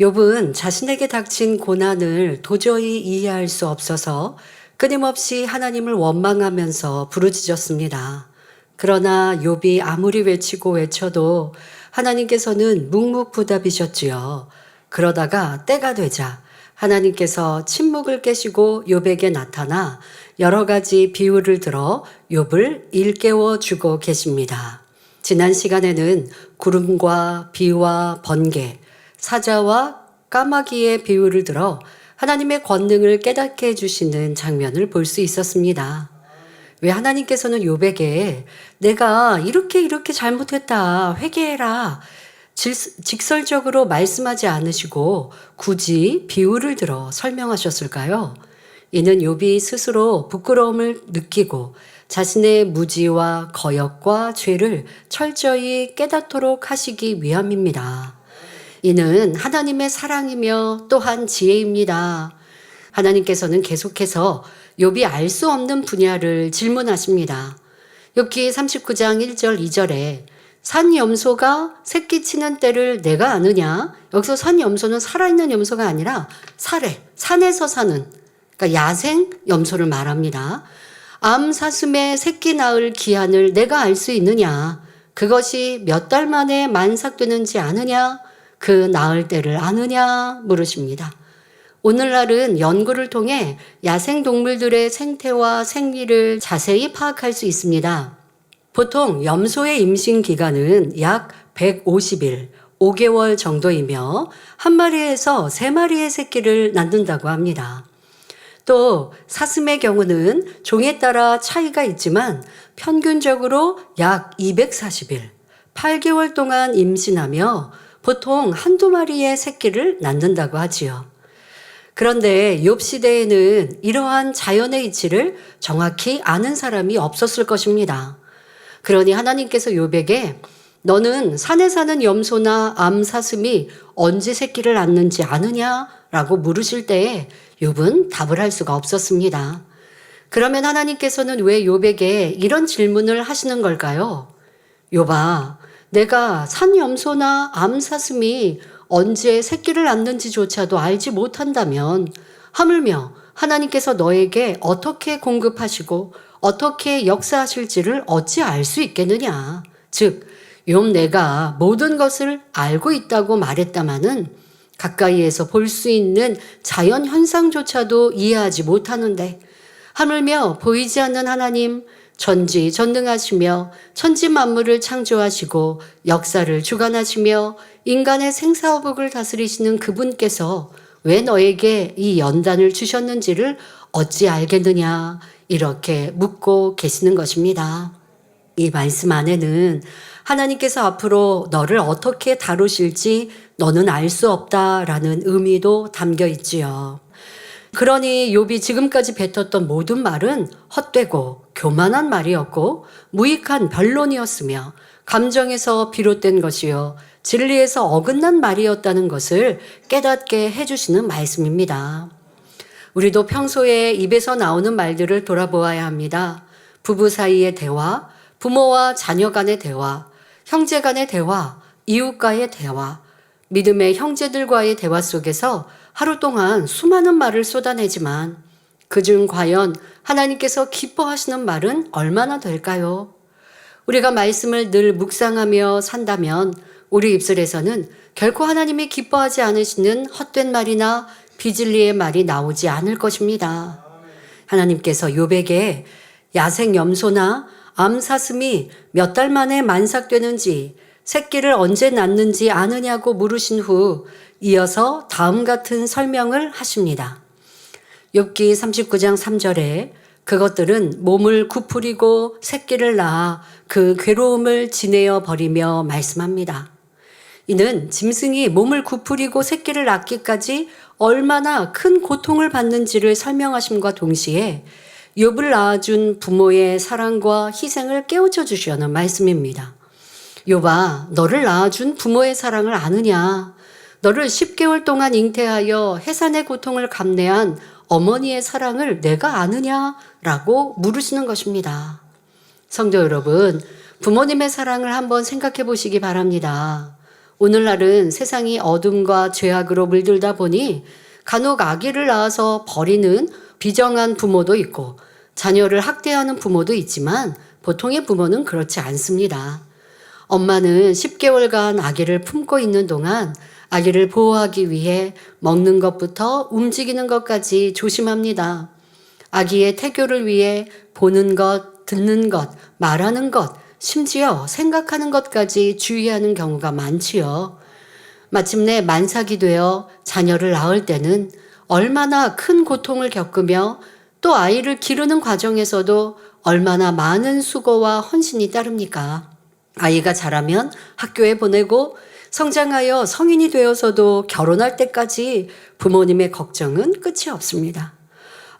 욥은 자신에게 닥친 고난을 도저히 이해할 수 없어서 끊임없이 하나님을 원망하면서 부르짖었습니다. 그러나 욥이 아무리 외치고 외쳐도 하나님께서는 묵묵부답이셨지요. 그러다가 때가 되자 하나님께서 침묵을 깨시고 욥에게 나타나 여러 가지 비유를 들어 욥을 일깨워 주고 계십니다. 지난 시간에는 구름과 비와 번개, 사자와 까마귀의 비유를 들어 하나님의 권능을 깨닫게 해주시는 장면을 볼 수 있었습니다. 왜 하나님께서는 욥에게 내가 이렇게 이렇게 잘못했다 회개해라 질- 직설적으로 말씀하지 않으시고 굳이 비유를 들어 설명하셨을까요? 이는 욥이 스스로 부끄러움을 느끼고 자신의 무지와 거역과 죄를 철저히 깨닫도록 하시기 위함입니다. 이는 하나님의 사랑이며 또한 지혜입니다. 하나님께서는 계속해서 욥이 알 수 없는 분야를 질문하십니다. 욥기 39장 1절 2절에 산 염소가 새끼 치는 때를 내가 아느냐? 여기서 산 염소는 살아있는 염소가 아니라 살에 산에서 사는 그러니까 야생 염소를 말합니다. 암 사슴의 새끼 낳을 기한을 내가 알 수 있느냐? 그것이 몇 달 만에 만삭되는지 아느냐? 그 낳을 때를 아느냐? 물으십니다. 오늘날은 연구를 통해 야생 동물들의 생태와 생리를 자세히 파악할 수 있습니다. 보통 염소의 임신 기간은 약 150일, 5개월 정도이며 한 마리에서 세 마리의 새끼를 낳는다고 합니다. 또 사슴의 경우는 종에 따라 차이가 있지만 평균적으로 약 240일, 8개월 동안 임신하며 보통 한두 마리의 새끼를 낳는다고 하지요. 그런데 욥 시대에는 이러한 자연의 이치를 정확히 아는 사람이 없었을 것입니다. 그러니 하나님께서 욥에게 너는 산에 사는 염소나 암 사슴이 언제 새끼를 낳는지 아느냐라고 물으실 때에 욥은 답을 할 수가 없었습니다. 그러면 하나님께서는 왜 욥에게 이런 질문을 하시는 걸까요? 욥아, 내가 산 염소나 암사슴이 언제 새끼를 낳는지조차도 알지 못한다면 하물며 하나님께서 너에게 어떻게 공급하시고 어떻게 역사하실지를 어찌 알 수 있겠느냐. 즉, 욥 내가 모든 것을 알고 있다고 말했다마는 가까이에서 볼 수 있는 자연 현상조차도 이해하지 못하는데 하물며 보이지 않는 하나님 전지 전능하시며 천지 만물을 창조하시고 역사를 주관하시며 인간의 생사호복을 다스리시는 그분께서 왜 너에게 이 연단을 주셨는지를 어찌 알겠느냐 이렇게 묻고 계시는 것입니다. 이 말씀 안에는 하나님께서 앞으로 너를 어떻게 다루실지 너는 알 수 없다라는 의미도 담겨 있지요. 그러니 욥이 지금까지 뱉었던 모든 말은 헛되고 교만한 말이었고 무익한 변론이었으며 감정에서 비롯된 것이요 진리에서 어긋난 말이었다는 것을 깨닫게 해주시는 말씀입니다. 우리도 평소에 입에서 나오는 말들을 돌아보아야 합니다. 부부 사이의 대화, 부모와 자녀 간의 대화, 형제 간의 대화, 이웃과의 대화, 믿음의 형제들과의 대화 속에서 하루 동안 수많은 말을 쏟아내지만 그중 과연 하나님께서 기뻐하시는 말은 얼마나 될까요? 우리가 말씀을 늘 묵상하며 산다면 우리 입술에서는 결코 하나님이 기뻐하지 않으시는 헛된 말이나 비진리의 말이 나오지 않을 것입니다. 하나님께서 욥에게 야생 염소나 암사슴이 몇 달 만에 만삭되는지 새끼를 언제 낳는지 아느냐고 물으신 후 이어서 다음 같은 설명을 하십니다. 욥기 39장 3절에 그것들은 몸을 구부리고 새끼를 낳아 그 괴로움을 지내어 버리며 말씀합니다. 이는 짐승이 몸을 구부리고 새끼를 낳기까지 얼마나 큰 고통을 받는지를 설명하심과 동시에 욥을 낳아준 부모의 사랑과 희생을 깨우쳐 주시는 말씀입니다. 욥아, 너를 낳아준 부모의 사랑을 아느냐? 너를 10개월 동안 잉태하여 해산의 고통을 감내한 어머니의 사랑을 내가 아느냐? 라고 물으시는 것입니다. 성도 여러분, 부모님의 사랑을 한번 생각해 보시기 바랍니다. 오늘날은 세상이 어둠과 죄악으로 물들다 보니 간혹 아기를 낳아서 버리는 비정한 부모도 있고 자녀를 학대하는 부모도 있지만 보통의 부모는 그렇지 않습니다. 엄마는 10개월간 아기를 품고 있는 동안 아기를 보호하기 위해 먹는 것부터 움직이는 것까지 조심합니다. 아기의 태교를 위해 보는 것, 듣는 것, 말하는 것, 심지어 생각하는 것까지 주의하는 경우가 많지요. 마침내 만삭이 되어 자녀를 낳을 때는 얼마나 큰 고통을 겪으며 또 아이를 기르는 과정에서도 얼마나 많은 수고와 헌신이 따릅니까? 아이가 자라면 학교에 보내고 성장하여 성인이 되어서도 결혼할 때까지 부모님의 걱정은 끝이 없습니다.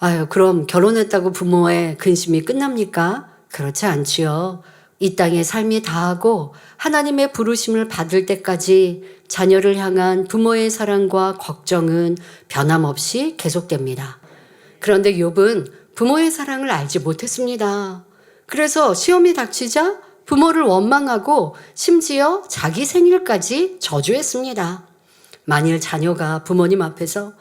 아유, 그럼 결혼했다고 부모의 근심이 끝납니까? 그렇지 않지요. 이 땅의 삶이 다하고 하나님의 부르심을 받을 때까지 자녀를 향한 부모의 사랑과 걱정은 변함없이 계속됩니다. 그런데 욥은 부모의 사랑을 알지 못했습니다. 그래서 시험이 닥치자 부모를 원망하고 심지어 자기 생일까지 저주했습니다. 만일 자녀가 부모님 앞에서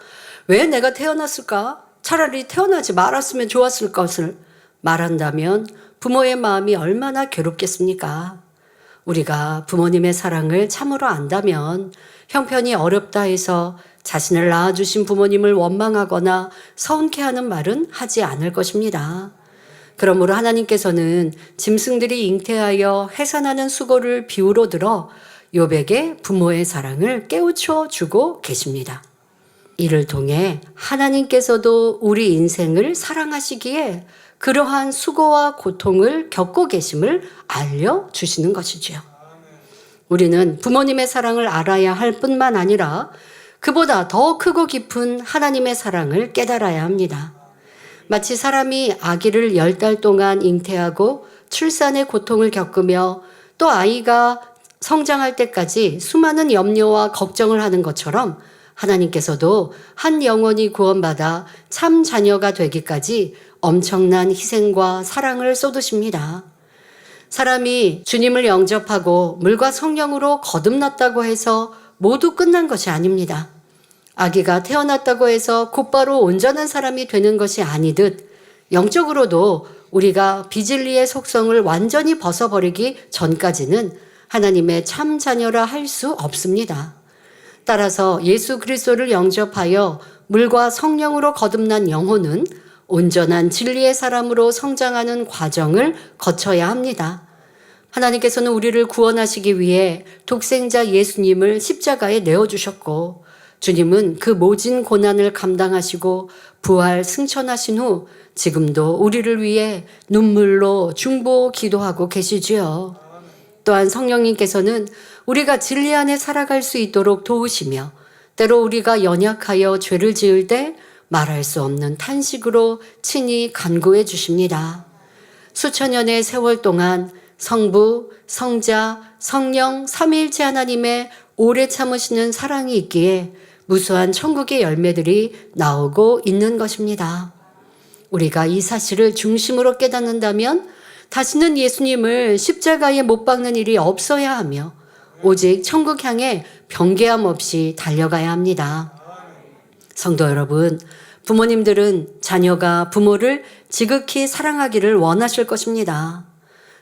왜 내가 태어났을까? 차라리 태어나지 말았으면 좋았을 것을 말한다면 부모의 마음이 얼마나 괴롭겠습니까? 우리가 부모님의 사랑을 참으로 안다면 형편이 어렵다 해서 자신을 낳아주신 부모님을 원망하거나 서운케 하는 말은 하지 않을 것입니다. 그러므로 하나님께서는 짐승들이 잉태하여 해산하는 수고를 비유로 들어 욥에게 부모의 사랑을 깨우쳐 주고 계십니다. 이를 통해 하나님께서도 우리 인생을 사랑하시기에 그러한 수고와 고통을 겪고 계심을 알려 주시는 것이지요. 우리는 부모님의 사랑을 알아야 할 뿐만 아니라 그보다 더 크고 깊은 하나님의 사랑을 깨달아야 합니다. 마치 사람이 아기를 열 달 동안 잉태하고 출산의 고통을 겪으며 또 아이가 성장할 때까지 수많은 염려와 걱정을 하는 것처럼 하나님께서도 한 영혼이 구원받아 참 자녀가 되기까지 엄청난 희생과 사랑을 쏟으십니다. 사람이 주님을 영접하고 물과 성령으로 거듭났다고 해서 모두 끝난 것이 아닙니다. 아기가 태어났다고 해서 곧바로 온전한 사람이 되는 것이 아니듯 영적으로도 우리가 비진리의 속성을 완전히 벗어버리기 전까지는 하나님의 참 자녀라 할 수 없습니다. 따라서 예수 그리스도를 영접하여 물과 성령으로 거듭난 영혼은 온전한 진리의 사람으로 성장하는 과정을 거쳐야 합니다. 하나님께서는 우리를 구원하시기 위해 독생자 예수님을 십자가에 내어주셨고, 주님은 그 모진 고난을 감당하시고 부활 승천하신 후 지금도 우리를 위해 눈물로 중보 기도하고 계시지요. 또한 성령님께서는 우리가 진리 안에 살아갈 수 있도록 도우시며 때로 우리가 연약하여 죄를 지을 때 말할 수 없는 탄식으로 친히 간구해 주십니다. 수천 년의 세월 동안 성부, 성자, 성령, 삼위일체 하나님의 오래 참으시는 사랑이 있기에 무수한 천국의 열매들이 나오고 있는 것입니다. 우리가 이 사실을 중심으로 깨닫는다면 다시는 예수님을 십자가에 못 박는 일이 없어야 하며 오직 천국 향해 변개함 없이 달려가야 합니다. 성도 여러분, 부모님들은 자녀가 부모를 지극히 사랑하기를 원하실 것입니다.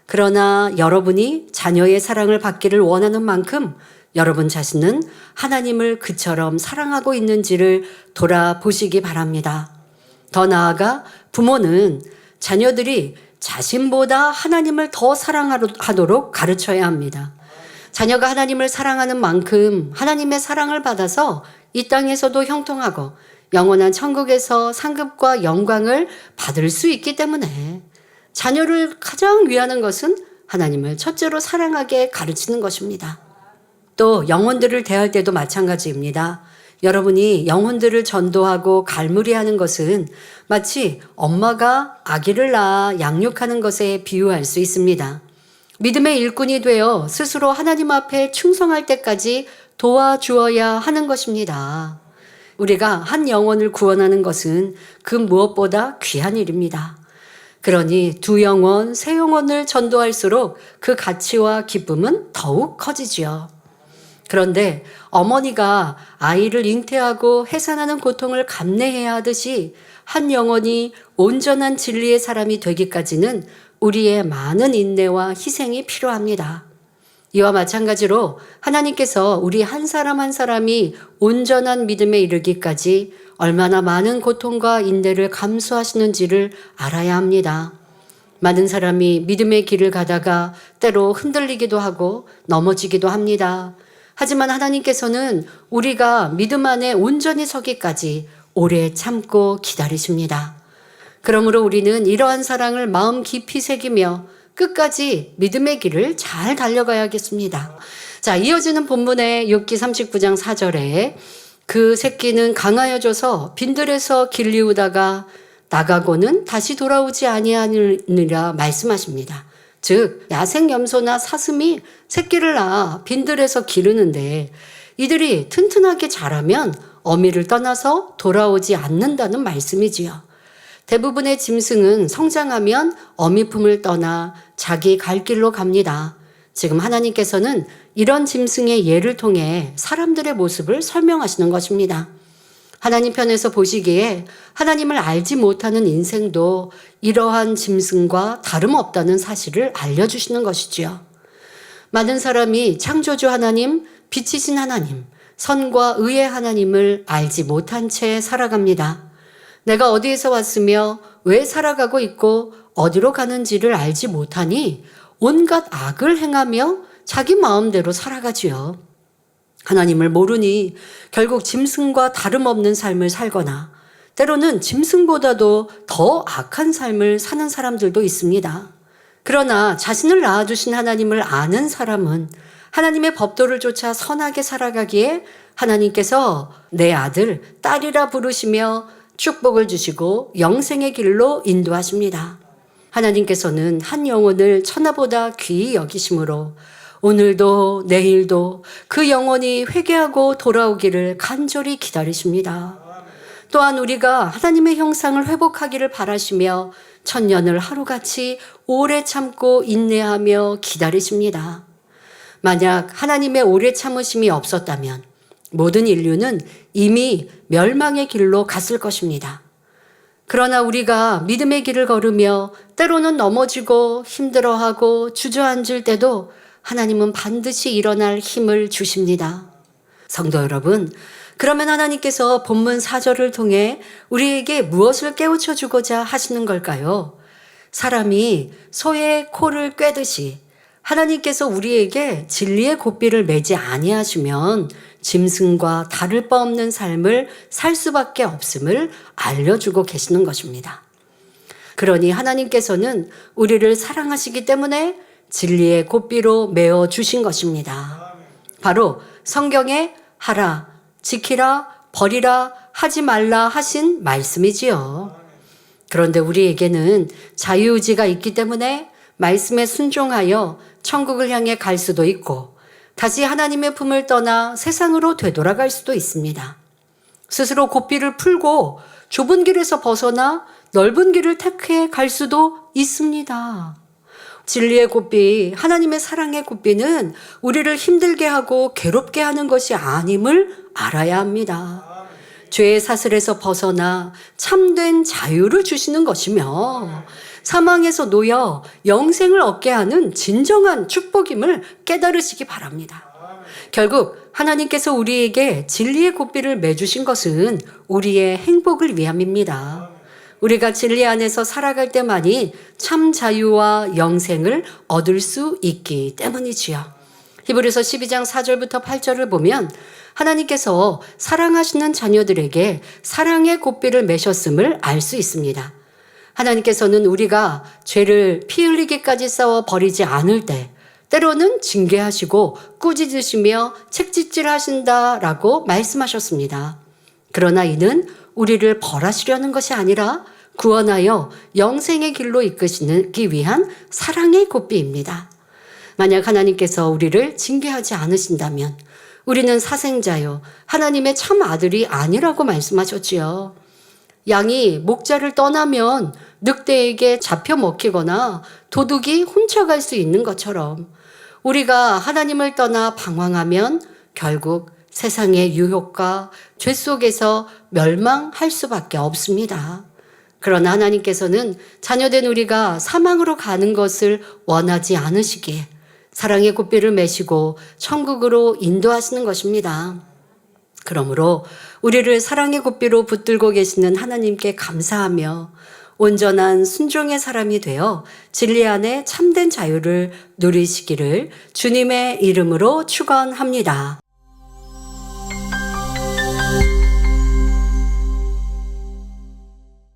그러나 여러분이 자녀의 사랑을 받기를 원하는 만큼 여러분 자신은 하나님을 그처럼 사랑하고 있는지를 돌아보시기 바랍니다. 더 나아가 부모는 자녀들이 자신보다 하나님을 더 사랑하도록 가르쳐야 합니다. 자녀가 하나님을 사랑하는 만큼 하나님의 사랑을 받아서 이 땅에서도 형통하고 영원한 천국에서 상급과 영광을 받을 수 있기 때문에 자녀를 가장 위하는 것은 하나님을 첫째로 사랑하게 가르치는 것입니다. 또 영혼들을 대할 때도 마찬가지입니다. 여러분이 영혼들을 전도하고 갈무리하는 것은 마치 엄마가 아기를 낳아 양육하는 것에 비유할 수 있습니다. 믿음의 일꾼이 되어 스스로 하나님 앞에 충성할 때까지 도와주어야 하는 것입니다. 우리가 한 영혼을 구원하는 것은 그 무엇보다 귀한 일입니다. 그러니 두 영혼, 세 영혼을 전도할수록 그 가치와 기쁨은 더욱 커지지요. 그런데 어머니가 아이를 잉태하고 해산하는 고통을 감내해야 하듯이 한 영혼이 온전한 진리의 사람이 되기까지는 우리의 많은 인내와 희생이 필요합니다. 이와 마찬가지로 하나님께서 우리 한 사람 한 사람이 온전한 믿음에 이르기까지 얼마나 많은 고통과 인내를 감수하시는지를 알아야 합니다. 많은 사람이 믿음의 길을 가다가 때로 흔들리기도 하고 넘어지기도 합니다. 하지만 하나님께서는 우리가 믿음 안에 온전히 서기까지 오래 참고 기다리십니다. 그러므로 우리는 이러한 사랑을 마음 깊이 새기며 끝까지 믿음의 길을 잘 달려가야겠습니다. 자, 이어지는 본문의 6기 39장 4절에 그 새끼는 강하여져서 빈들에서 길리우다가 나가고는 다시 돌아오지 아니하느니라 말씀하십니다. 즉 야생 염소나 사슴이 새끼를 낳아 빈들에서 기르는데 이들이 튼튼하게 자라면 어미를 떠나서 돌아오지 않는다는 말씀이지요. 대부분의 짐승은 성장하면 어미품을 떠나 자기 갈 길로 갑니다. 지금 하나님께서는 이런 짐승의 예를 통해 사람들의 모습을 설명하시는 것입니다. 하나님 편에서 보시기에 하나님을 알지 못하는 인생도 이러한 짐승과 다름없다는 사실을 알려주시는 것이지요. 많은 사람이 창조주 하나님, 빛이신 하나님, 선과 의의 하나님을 알지 못한 채 살아갑니다. 내가 어디에서 왔으며 왜 살아가고 있고 어디로 가는지를 알지 못하니 온갖 악을 행하며 자기 마음대로 살아가지요. 하나님을 모르니 결국 짐승과 다름없는 삶을 살거나 때로는 짐승보다도 더 악한 삶을 사는 사람들도 있습니다. 그러나 자신을 낳아주신 하나님을 아는 사람은 하나님의 법도를 쫓아 선하게 살아가기에 하나님께서 내 아들, 딸이라 부르시며 축복을 주시고 영생의 길로 인도하십니다. 하나님께서는 한 영혼을 천하보다 귀히 여기심으로 오늘도 내일도 그 영혼이 회개하고 돌아오기를 간절히 기다리십니다. 또한 우리가 하나님의 형상을 회복하기를 바라시며 천년을 하루같이 오래 참고 인내하며 기다리십니다. 만약 하나님의 오래 참으심이 없었다면 모든 인류는 이미 멸망의 길로 갔을 것입니다. 그러나 우리가 믿음의 길을 걸으며 때로는 넘어지고 힘들어하고 주저앉을 때도 하나님은 반드시 일어날 힘을 주십니다. 성도 여러분, 그러면 하나님께서 본문 4절을 통해 우리에게 무엇을 깨우쳐 주고자 하시는 걸까요? 사람이 소의 코를 꿰듯이 하나님께서 우리에게 진리의 고삐를 매지 아니하시면 짐승과 다를 바 없는 삶을 살 수밖에 없음을 알려주고 계시는 것입니다. 그러니 하나님께서는 우리를 사랑하시기 때문에 진리의 고삐로 메어 주신 것입니다. 바로 성경에 하라, 지키라, 버리라, 하지 말라 하신 말씀이지요. 그런데 우리에게는 자유의지가 있기 때문에 말씀에 순종하여 천국을 향해 갈 수도 있고 다시 하나님의 품을 떠나 세상으로 되돌아갈 수도 있습니다. 스스로 고삐를 풀고 좁은 길에서 벗어나 넓은 길을 택해 갈 수도 있습니다. 진리의 고삐, 하나님의 사랑의 고삐는 우리를 힘들게 하고 괴롭게 하는 것이 아님을 알아야 합니다. 죄의 사슬에서 벗어나 참된 자유를 주시는 것이며 사망에서 놓여 영생을 얻게 하는 진정한 축복임을 깨달으시기 바랍니다. 결국 하나님께서 우리에게 진리의 고삐를 매주신 것은 우리의 행복을 위함입니다. 우리가 진리 안에서 살아갈 때만이 참 자유와 영생을 얻을 수 있기 때문이지요. 히브리서 12장 4절부터 8절을 보면 하나님께서 사랑하시는 자녀들에게 사랑의 고삐를 매셨음을 알 수 있습니다. 하나님께서는 우리가 죄를 피 흘리기까지 싸워 버리지 않을 때 때로는 징계하시고 꾸짖으시며 책짓질 하신다라고 말씀하셨습니다. 그러나 이는 우리를 벌하시려는 것이 아니라 구원하여 영생의 길로 이끄시기 위한 사랑의 고삐입니다. 만약 하나님께서 우리를 징계하지 않으신다면 우리는 사생자요 하나님의 참 아들이 아니라고 말씀하셨지요. 양이 목자를 떠나면 늑대에게 잡혀 먹히거나 도둑이 훔쳐갈 수 있는 것처럼 우리가 하나님을 떠나 방황하면 결국 세상의 유혹과 죄 속에서 멸망할 수밖에 없습니다. 그러나 하나님께서는 자녀된 우리가 사망으로 가는 것을 원하지 않으시기에 사랑의 꽃비를 메시고 천국으로 인도하시는 것입니다. 그러므로 우리를 사랑의 꽃비로 붙들고 계시는 하나님께 감사하며 온전한 순종의 사람이 되어 진리 안에 참된 자유를 누리시기를 주님의 이름으로 축원합니다.